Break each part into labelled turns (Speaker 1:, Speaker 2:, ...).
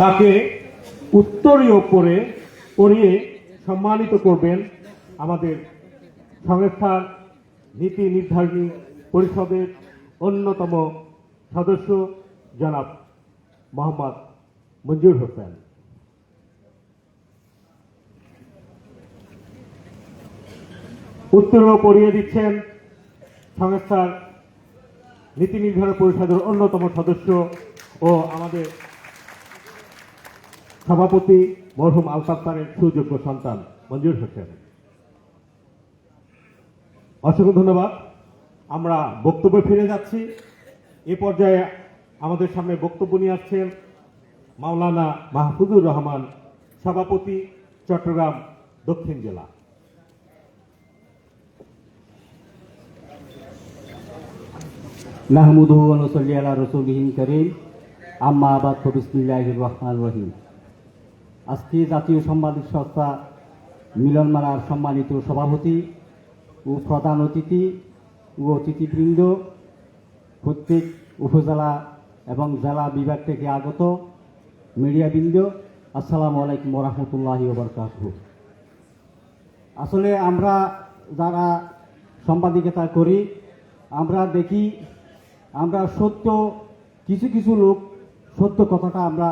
Speaker 1: তাকে উত্তরীয় করে পরিয়ে সম্মানিত করবেন আমাদের সংস্থার নীতি নির্ধারণী পরিষদের অন্যতম সদস্য জনাব মোহাম্মদ মঞ্জুর হোসেন। উত্তরীয় পরিয়ে দিচ্ছেন সংস্থার নীতি নির্ধারণ পরিষদের অন্যতম সদস্য ও আমাদের সভাপতি মরহুম আলতাফ তারের সুযোগ্য সন্তান মঞ্জুর হোসেন। অসংখ্য ধন্যবাদ। আমরা বক্তব্যে ফিরে যাচ্ছি। এ পর্যায়ে আমাদের সামনে বক্তব্য নিয়ে আসছেন মাওলানা মাহফুজুর রহমান, সভাপতি, চট্টগ্রাম দক্ষিণ জেলা।
Speaker 2: নুসাল্লি আলা রাসূলিহিল কারীম। আম্মা আবাদ বিসমিল্লাহির রহমানির রহিম। আজকে জাতীয় সাংবাদিক সংস্থা মিলনমেলার সম্মানিত সভাপতি ও প্রধান অতিথি ও অতিথিবৃন্দ, প্রত্যেক উপজেলা এবং জেলা বিভাগ থেকে আগত মিডিয়াবৃন্দ, আসসালামু আলাইকুম রহমতুল্লাহি ওবরকাতুহ। আসলে আমরা যারা সাংবাদিকতা করি, আমরা দেখি, আমরা সত্য, কিছু কিছু লোক সত্য কথাটা আমরা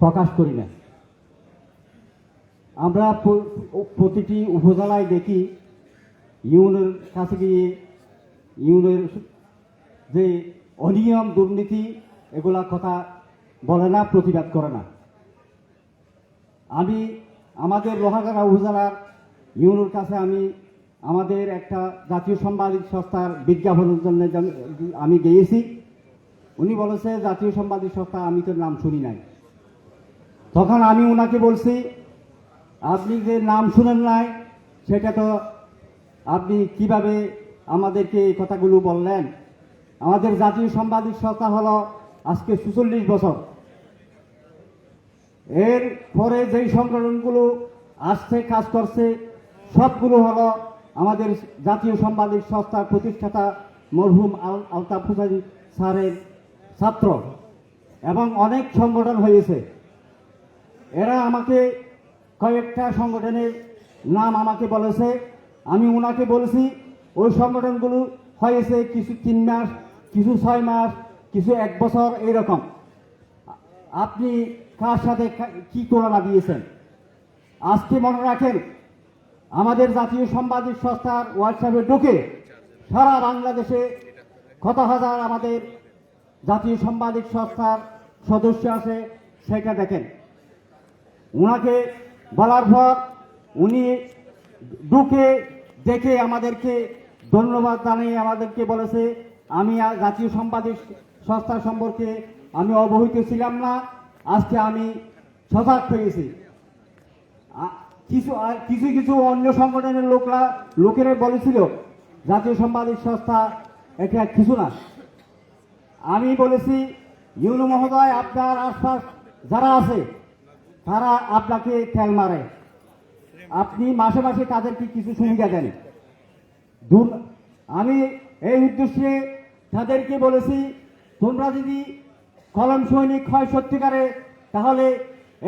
Speaker 2: প্রকাশ করি না। আমরা প্রতিটি উপজেলায় দেখি ইউনের কাছে গিয়ে ইউনের যে অনিয়ম, দুর্নীতি, এগুলা কথা বলে না, প্রতিবাদ করে না। আমি আমাদের লোহাগাড়া উপজেলার ইউনুর কাছে আমি আমাদের একটা জাতীয় সাংবাদিক সংস্থার বিজ্ঞাপনের জন্য আমি গিয়েছি। উনি বলেছে, জাতীয় সাংবাদিক সংস্থা, আমি তো নাম শুনি নাই। তখন আমি ওনাকে বলছি আপনি যে নাম শুনেন নাই, সেটা তো আপনি কীভাবে আমাদেরকে এই কথাগুলো বললেন? আমাদের জাতীয় সাংবাদিক সংস্থা হলো আজকে সুচল্লিশ বছর। এর পরে যেই সংগঠনগুলো আসছে, কাজ করছে, সবগুলো হলো আমাদের জাতীয় সাংবাদিক সংস্থার প্রতিষ্ঠাতা মরহুম আল আলতাফ হুসাইন স্যারের ছাত্র এবং অনেক সংগঠন হয়েছে। এরা আমাকে কয়েকটা সংগঠনের নাম আমাকে বলেছে। আমি ওনাকে বলেছি, ওই সংগঠনগুলো হয়েছে কিছু তিন মাস, কিছু ছয় মাস, কিছু এক বছর, এইরকম। আপনি কার সাথে কা- তুলনা দিয়েছেন? আজকে মনে রাখেন, আমাদের জাতীয় সাংবাদিক সংস্থার হোয়াটসঅ্যাপে ঢুকে সারা বাংলাদেশে কত হাজার আমাদের জাতীয় সাংবাদিক সংস্থার সদস্য আছে, সেটা দেখেন। ওনাকে বলার পর উনি ঢুকে দেখে আমাদেরকে ধন্যবাদ জানিয়ে আমাদেরকে বলেছে, আমি জাতীয় সাংবাদিক সংস্থা সম্পর্কে আমি অবহিত ছিলাম না, আজকে আমি সজাগ হয়েছি। কিছু, আর কিছু কিছু অন্য সংগঠনের লোকরা, লোকেরা বলেছিল, জাতীয় সাংবাদিক সংস্থা এটা কিছু না। আমি বলেছি, ইউনু মহোদয়, আপনার আশপাশ যারা আছে তারা আপনাকে তেল মারে। আপনি মাসে মাসে তাদেরকে কিছু সুবিধা দেন। আমি এই উদ্দেশ্যে তাদেরকে বলেছি, তোমরা যদি কলম সৈনিক হয় সত্যিকারে, তাহলে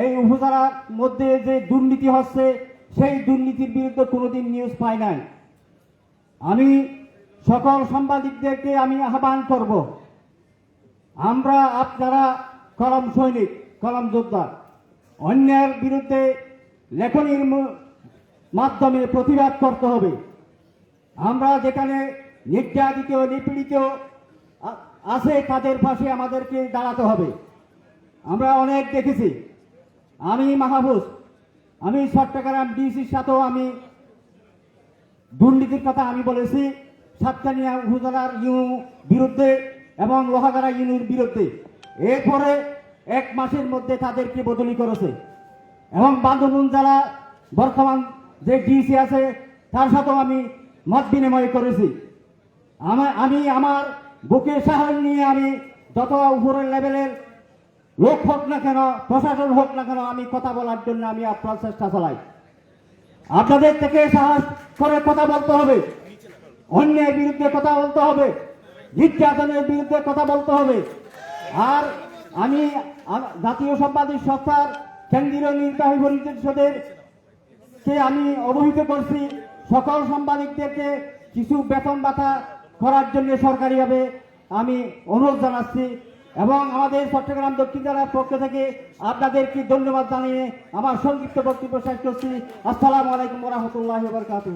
Speaker 2: এই উপজেলার মধ্যে যে দুর্নীতি হচ্ছে, সেই দুর্নীতির বিরুদ্ধে কোনোদিন নিউজ পাই নাই। আমি সকল সাংবাদিকদেরকে আমি আহ্বান করব, আমরা আপনারা কলম সৈনিক, কলম যোদ্ধা অন্যের বিরুদ্ধে লেখনীর মাধ্যমে প্রতিবাদ করতে হবে। আমরা যেখানে নির্যাতিত, নিপীড়িত আছে তাদের পাশে আমাদেরকে দাঁড়াতে হবে। আমরা অনেক দেখেছি। আমি মাহফুজ, আমি চট্টগ্রাম ডিসির সাথেও আমি দুর্নীতির কথা আমি বলেছি, সাতকানিয়া উপজেলার ইউ, বিরুদ্ধে এবং লোহাগাড়া ইউনির বিরুদ্ধে। এরপরে এক মাসের মধ্যে তাদেরকে বদলি করেছে। এবং বান্ধবন যারা বর্তমান যে ডিসি আছে, তার সাথেও আমি মত বিনিময় করেছি। আমার আমি আমার বুকে সাহস নিয়ে আমি যত উপরের লেভেলের লোক হোক না কেন, প্রশাসন হোক না কেন, আমি কথা বলার জন্য আমি আপনার চেষ্টা চালাই। আপনাদের থেকে সাহস করে কথা বলতে হবে। অন্যের বিরুদ্ধে কথা বলতে হবে। নির্যাতনের বিরুদ্ধে কথা বলতে হবে। আর আমি জাতীয় সাংবাদিক সংস্থার কেন্দ্রীয় নির্বাহী পরিষদের কে আমি অবহিত করছি, সকল সাংবাদিকদেরকে কিছু বেতন ভাতা করার জন্য সরকারিভাবে আমি অনুরোধ জানাচ্ছি এবং আমাদের চট্টগ্রাম দক্ষিণ জেলার পক্ষ থেকে আপনাদেরকে ধন্যবাদ জানিয়ে আমার সংক্ষিপ্ত বক্তব্য শেষ করছি। আসসালামু আলাইকুম রহমতুল্লাহ বরকাতু